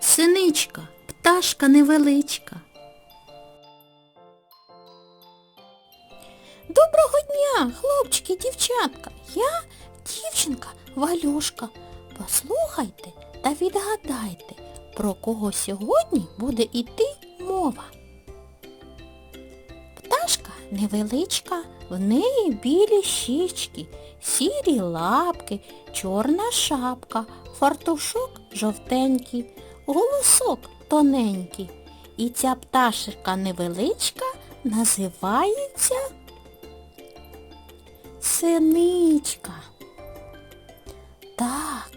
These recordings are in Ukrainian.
Синичка, пташка невеличка. Доброго дня, хлопчики, дівчатка. Я дівчинка Валюшка. Послухайте та відгадайте, про кого сьогодні буде йти мова. Пташка невеличка, в неї білі щічки, сірі лапки, чорна шапка, фартушок жовтенький, голосок тоненький. І ця пташка невеличка називається синичка. Так,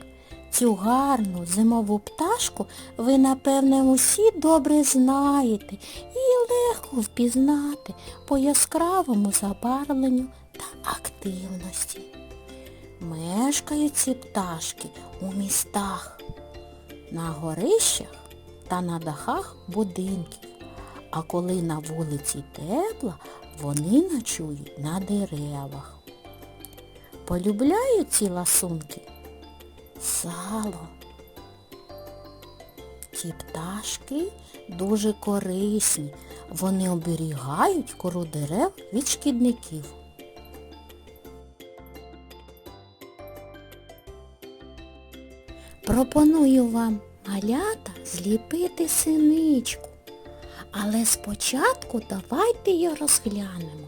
цю гарну зимову пташку ви, напевне, усі добре знаєте і легко впізнати по яскравому забарвленню та активності. Мешкають ці пташки у містах, на горищах та на дахах будинків. А коли на вулиці тепло, вони ночують на деревах. Полюбляють ці ласунки сало. Ці пташки дуже корисні. Вони оберігають кору дерев від шкідників. Пропоную вам, малята, зліпити синичку. Але спочатку давайте її розглянемо.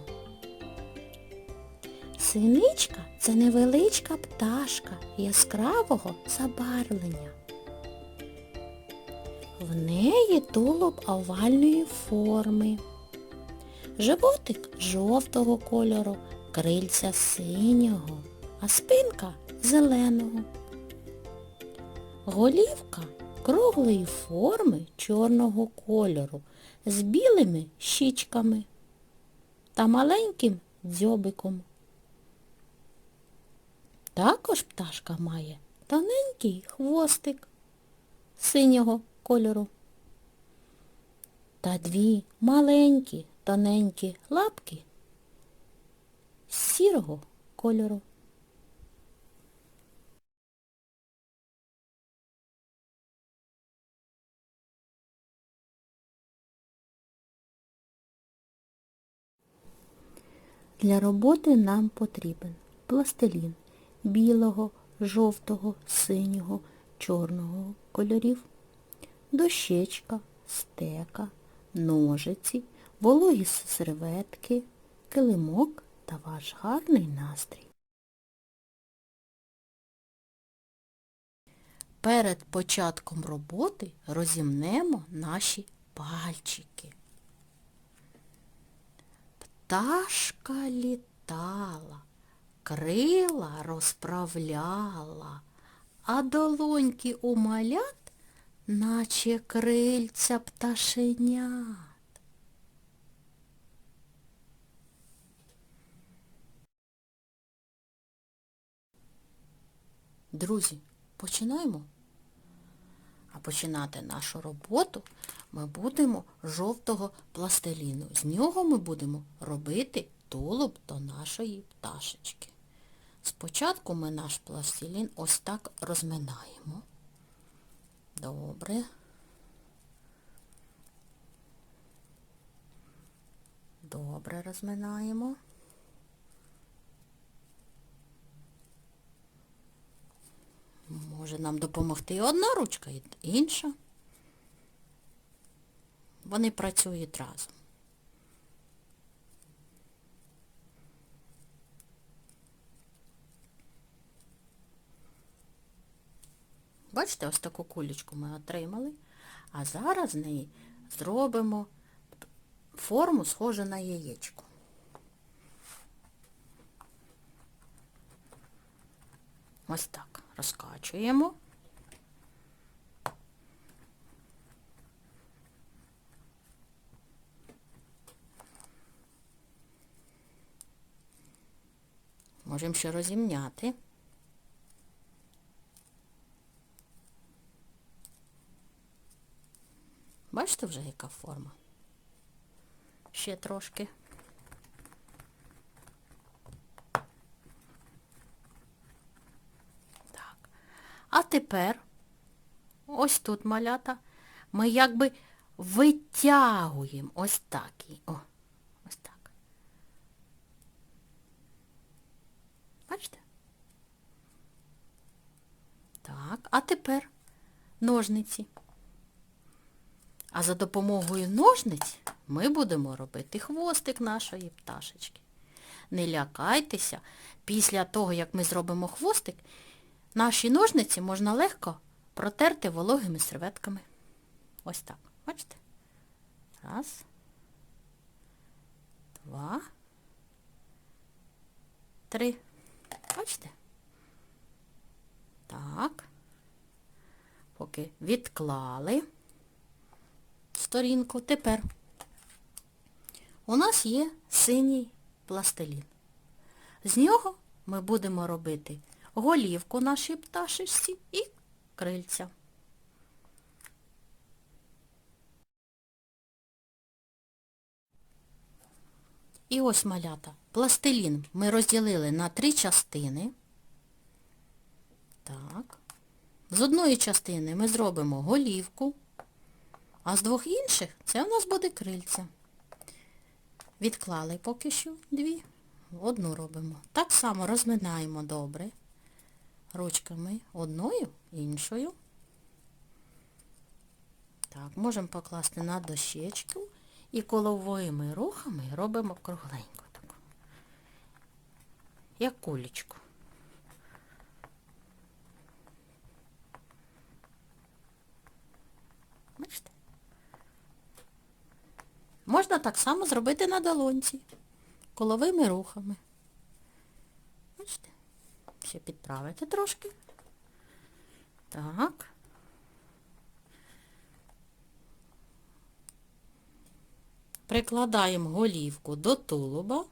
Синичка це невеличка пташка яскравого забарвлення. В неї тулуб овальної форми, животик жовтого кольору, крильця синього, а спинка зеленого. Голівка круглої форми чорного кольору з білими щічками та маленьким дзьобиком. Також пташка має тоненький хвостик синього кольору та дві маленькі тоненькі лапки сірого кольору. Для роботи нам потрібен пластилін білого, жовтого, синього, чорного кольорів, дощечка, стека, ножиці, вологі серветки, килимок та ваш гарний настрій. Перед початком роботи розімнемо наші пальчики. Пташка літала, крила розправляла, а долоньки у малят, наче крильця пташенят. Друзі, починаємо? А починати нашу роботу ми будемо жовтого пластиліну. З нього ми будемо робити тулуб до нашої пташечки. Спочатку ми наш пластилін ось так розминаємо. Добре. Добре розминаємо. Може нам допомогти одна ручка інша. Вони працюють разом. Бачите, ось таку кулечку ми отримали, а зараз з неї зробимо форму, схожу на яєчко. Ось так розкачуємо. Можемо ще розімняти. Бачите вже, яка форма? Ще трошки. Так. А тепер, ось тут малята, ми якби витягуємо ось так. О, ось так. Бачите? Так, а тепер ножниці. А за допомогою ножниць ми будемо робити хвостик нашої пташечки. Не лякайтеся, після того, як ми зробимо хвостик, наші ножниці можна легко протерти вологими серветками. Ось так. Бачите? Раз. Два. Три. Бачите? Так. Поки відклали сторінку. Тепер у нас є синій пластилін. З нього ми будемо робити голівку нашій пташечці і крильця. І ось малята. Пластилін ми розділили на три частини. Так. З одної частини ми зробимо голівку, а з двох інших це у нас буде крильця. Відклали поки що дві, одну робимо. Так само розминаємо добре ручками одною, іншою. Так, можемо покласти на дощечку і коловими рухами робимо кругленьку таку. Як кулечку. Бачите? Можна так само зробити на долонці, коловими рухами. Бачите? Ще підправити трошки. Так. Прикладаємо голівку до тулуба.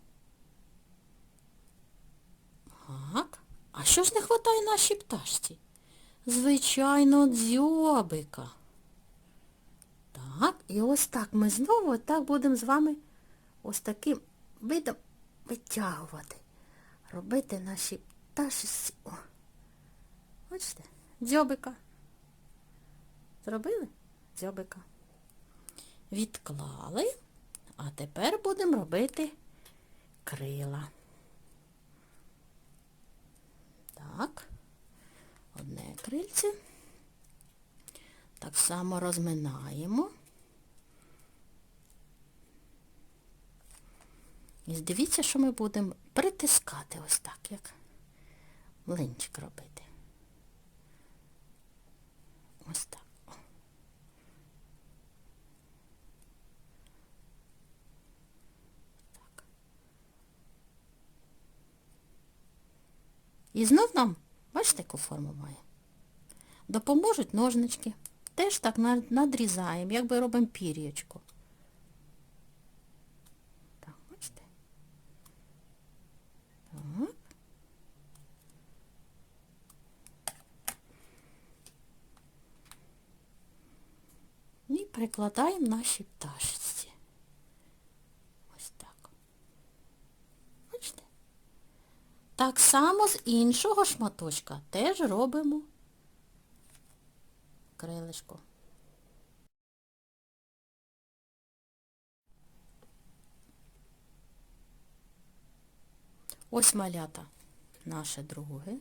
Так. А що ж не вистачає нашій пташці? Звичайно, дзьобика. Так, і ось так ми знову так будемо з вами ось таким видом витягувати. Робити наші пташці. О. Бачите? Дзьобика. Зробили? Дзьобика. Відклали. А тепер будемо робити крила. Так. Одне крильце. Так само розминаємо. І дивіться, що ми будемо притискати ось так, як млинчик робити. Ось так. Так. І знов нам, бачите, яку форму має? Допоможуть ножнички. Теж так надрізаємо, якби робимо пір'ячко. Так, бачите? Так. І прикладаємо наші пташечці. Ось так. Бачите? Так само з іншого шматочка теж робимо крилишко. Ось малята наше друге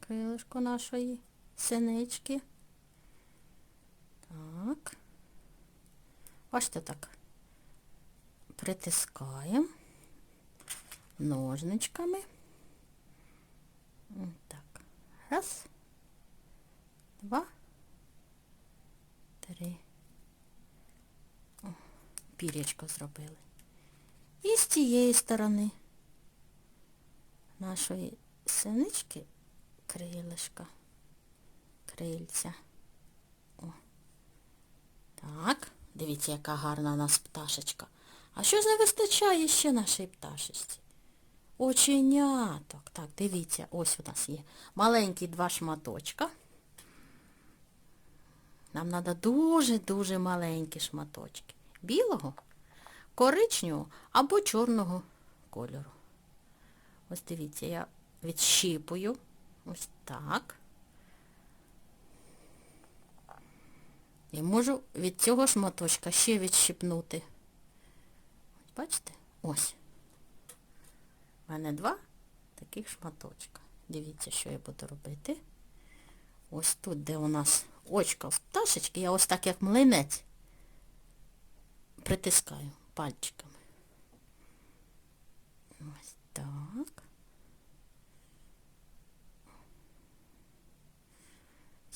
крилишко нашої синички. Так. Бачите так. Притискаємо ножничками. Так. Раз два, три. О, пірячко зробили. І з цієї сторони нашої синички крилишка, крильця. О. Так, дивіться, яка гарна у нас пташечка. А що ж не вистачає ще нашій пташечці? Оченяток. Так, дивіться, ось у нас є маленькі два шматочка. Нам треба дуже-дуже маленькі шматочки. Білого, коричневого або чорного кольору. Ось дивіться, я відщіпую. Ось так. І можу від цього шматочка ще відщипнути. Бачите? Ось. У мене два таких шматочка. Дивіться, що я буду робити. Ось тут, де у нас очко в пташечки, я ось так, як млинець, притискаю пальчиками. Ось так.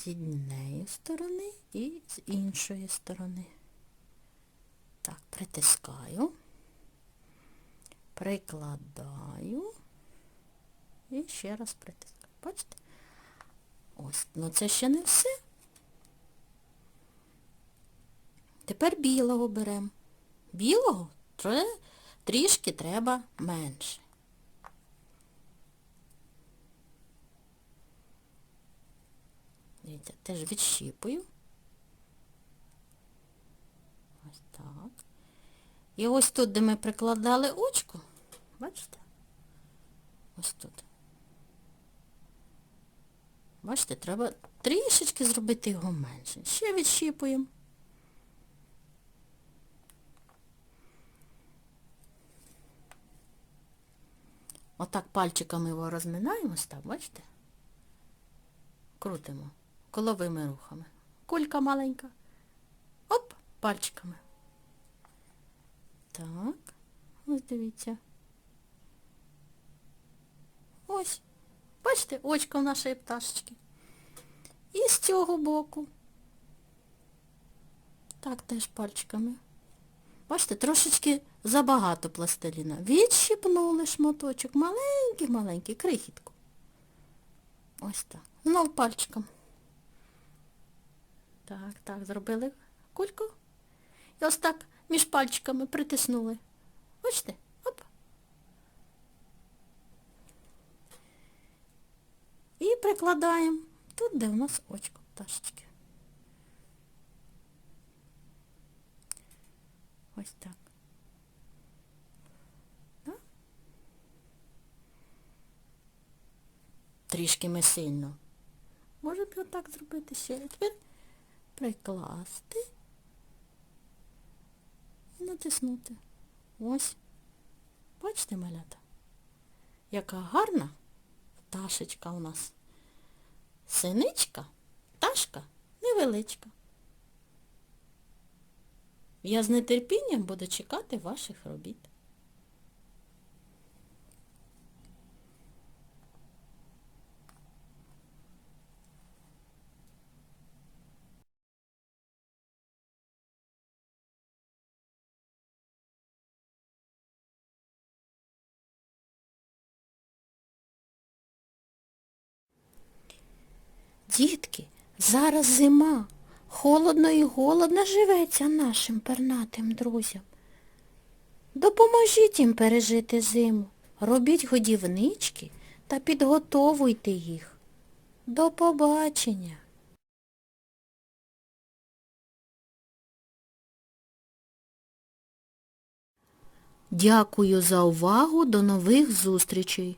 З однієї сторони і з іншої сторони. Так, притискаю, прикладаю і ще раз притискаю. Бачите? Ось, ну це ще не все. Тепер білого беремо. Білого трішки треба менше. Дивіться, теж відщіпую. Ось так. І ось тут, де ми прикладали очко, бачите? Ось тут. Бачите, треба трішечки зробити його менше. Ще відщіпуємо. Отак пальчиками його розминаємо, так, бачите? Крутимо коловими рухами. Кулька маленька. Оп, пальчиками. Так, ось дивіться. Ось. Бачите, очко в нашої пташечки. І з цього боку. Так теж пальчиками. Бачите, трошечки забагато пластиліна. Відщипнули шматочок. Маленький-маленький, крихітку. Ось так. Знов пальчиком. Так, так, зробили кульку. І ось так між пальчиками притиснули. Бачите? Оп. І прикладаємо тут, де у нас очко пташечки. Ось так. Трішки ми сильно. Може б отак зробити ще. Тепер прикласти і натиснути. Ось. Бачите, малята? Яка гарна пташечка у нас. Синичка, пташка невеличка. Я з нетерпінням буду чекати ваших робіт. Дітки, зараз зима. Холодно і голодно живеться нашим пернатим друзям. Допоможіть їм пережити зиму. Робіть годівнички та підготовуйте їх. До побачення! Дякую за увагу. До нових зустрічей!